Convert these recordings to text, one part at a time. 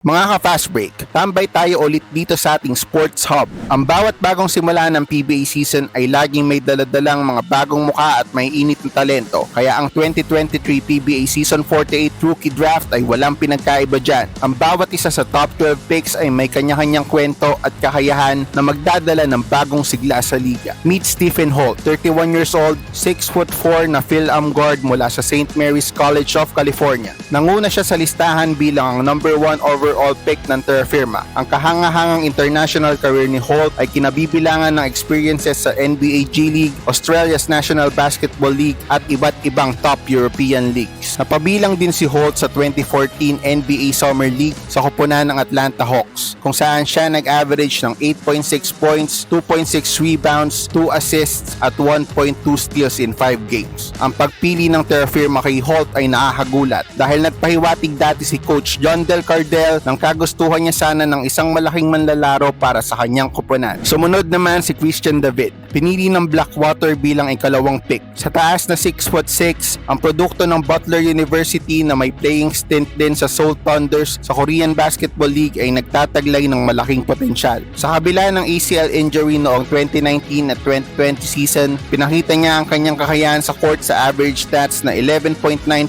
Mga ka-fast break, tambay tayo ulit dito sa ating Sports Hub. Ang bawat bagong simula ng PBA season ay laging may daladalang mga bagong muka at may init na talento. Kaya ang 2023 PBA Season 48 Rookie Draft ay walang pinagkaiba dyan. Ang bawat isa sa top 12 picks ay may kanya-kanyang kwento at kakayahan na magdadala ng bagong sigla sa liga. Meet Stephen Holt, 31 years old, 6'4 na Phil-Am guard mula sa St. Mary's College of California. Nanguna siya sa listahan bilang ang number 1 overall pick ng Terra Firma. Ang kahangahangang international career ni Holt ay kinabibilangan ng experiences sa NBA G League, Australia's National Basketball League at iba't ibang top European leagues. Napabilang din si Holt sa 2014 NBA Summer League sa koponan ng Atlanta Hawks kung saan siya nag-average ng 8.6 points, 2.6 rebounds, 2 assists at 1.2 steals in 5 games. Ang pagpili ng Terra Firma kay Holt ay nakakagulat dahil nagpahiwatig dati si Coach John Del Cardel ng kagustuhan niya sana ng isang malaking manlalaro para sa kanyang koponan. Sumunod naman si Christian David. Pinili ng Blackwater bilang ikalawang pick. Sa taas na 6'6", ang produkto ng Butler University na may playing stint din sa Seoul Thunders sa Korean Basketball League ay nagtataglay ng malaking potensyal. Sa kabila ng ACL injury noong 2019 at 2020 season, pinakita niya ang kanyang kakayahan sa court sa average stats na 11.9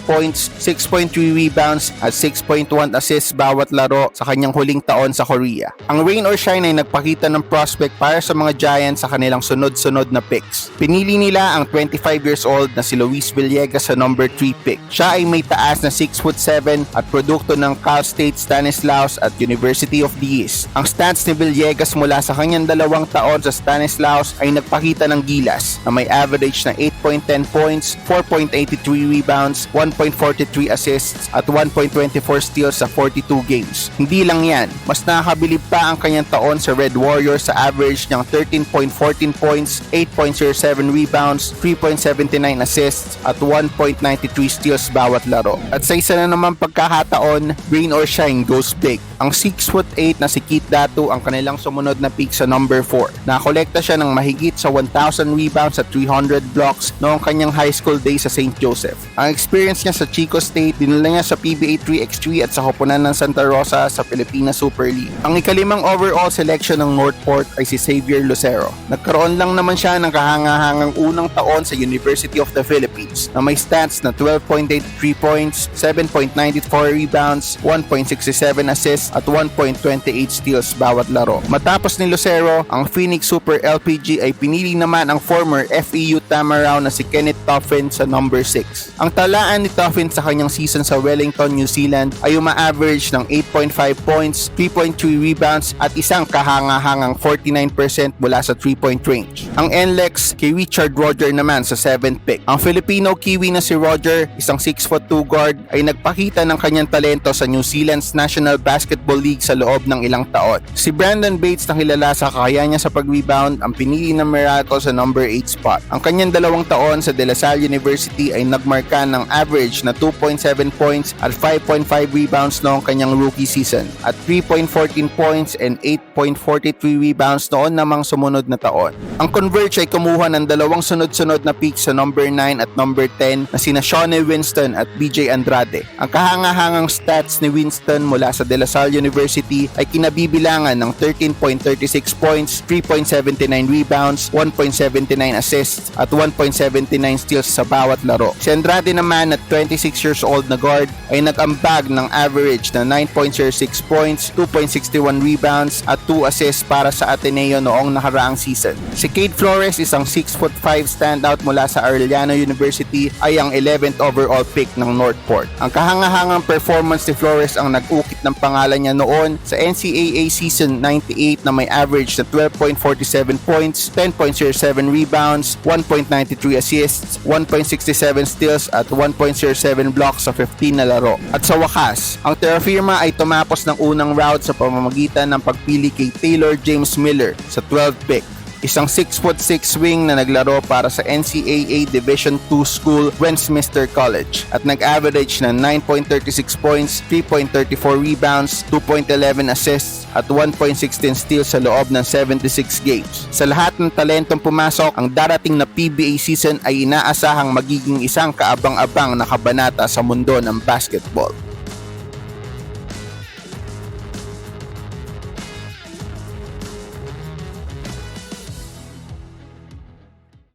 points, 6.3 rebounds at 6.1 assists bawat laro sa kanyang huling taon sa Korea. Ang rain or shine ay nagpakita ng prospect para sa mga Giants sa kanilang sunod-sunod na picks. Pinili nila ang 25 years old na si Luis Villegas sa number 3 pick. Siya ay may taas na 6'7 at produkto ng Cal State Stanislaus at University of the East. Ang stats ni Villegas mula sa kanyang dalawang taon sa Stanislaus ay nagpakita ng gilas na may average na 8.10 points, 4.83 rebounds, 1.43 assists at 1.24 steals sa 42 games. Hindi lang yan, mas nakakabilib pa ang kanyang taon sa Red Warriors sa average ng 13.14 points, 8.07 rebounds, 3.79 assists at 1.93 steals bawat laro. At sa isa na naman pagkakataon, rain or shine goes big. Ang 6'8 na si Keith Datu ang kanilang sumunod na pick sa number 4. Nakolekta siya ng mahigit sa 1,000 rebounds at 300 blocks noong kanyang high school days sa St. Joseph. Ang experience niya sa Chico State, dinala niya sa PBA 3x3 at sa koponan ng Santa Rosa sa Pilipinas Super League. Ang ikalimang overall selection ng Northport ay si Xavier Lucero. Nagkaroon lang naman siya ng kahangahangang unang taon sa University of the Philippines na may stats na 12.83 points, 7.94 rebounds, 1.67 assists at 1.28 steals bawat laro. Matapos ni Lucero, ang Phoenix Super LPG ay pinili naman ang former FEU Tamaraw na si Kenneth Toffin sa number 6. Ang talaan ni Toffin sa kanyang season sa Wellington, New Zealand ay uma-average ng 8.5 points, 3.3 rebounds at isang kahangahangang 49% mula sa 3-point range. Ang NLEX kay Richard Roger naman sa 7th pick. Ang Filipino Kiwi na si Roger, isang 6'2 guard, ay nagpakita ng kanyang talento sa New Zealand's National Basketball League sa loob ng ilang taon. Si Brandon Bates na kilala sa kaya niya sa pag-rebound ang pinili ng Miracle sa number 8 spot. Ang kanyang dalawang taon sa De La Salle University ay nagmarka ng average na 2.7 points at 5.5 rebounds noong kanyang rookie season at 3.14 points and 8.43 rebounds noon namang sumunod na taon. Ang Converge ay kumuha ng dalawang sunod-sunod na picks sa number 9 at number 10 na sina Shawnee Winston at BJ Andrade. Ang kahangahangang stats ni Winston mula sa De La Salle University ay kinabibilangan ng 13.36 points, 3.79 rebounds, 1.79 assists at 1.79 steals sa bawat laro. Si Andrade naman at 26 years old na guard ay nag-ambag ng average na 9.06 points, 2.61 rebounds at 2 assists para sa Ateneo noong nakaraang season. Si Cade Flores, isang 6'5 standout mula sa Arellano University ay ang 11th overall pick ng Northport. Ang kahangahangang performance ni Flores ang nag-ukit ng pangalan niya noon sa NCAA season 98 na may average na 12.47 points, 10.07 rebounds, 1.93 assists, 1.67 steals at 1.07 blocks sa 15 na laro. At sa wakas, ang Terra ay tumapos ng unang round sa pamamagitan ng pagpili kay Taylor James Miller sa 12th pick. Isang 6'6 wing na naglaro para sa NCAA Division II school Westminster College at nag-average na 9.36 points, 3.34 rebounds, 2.11 assists at 1.16 steals sa loob ng 76 games. Sa lahat ng talentong pumasok, ang darating na PBA season ay inaasahang magiging isang kaabang-abang na kabanata sa mundo ng basketball.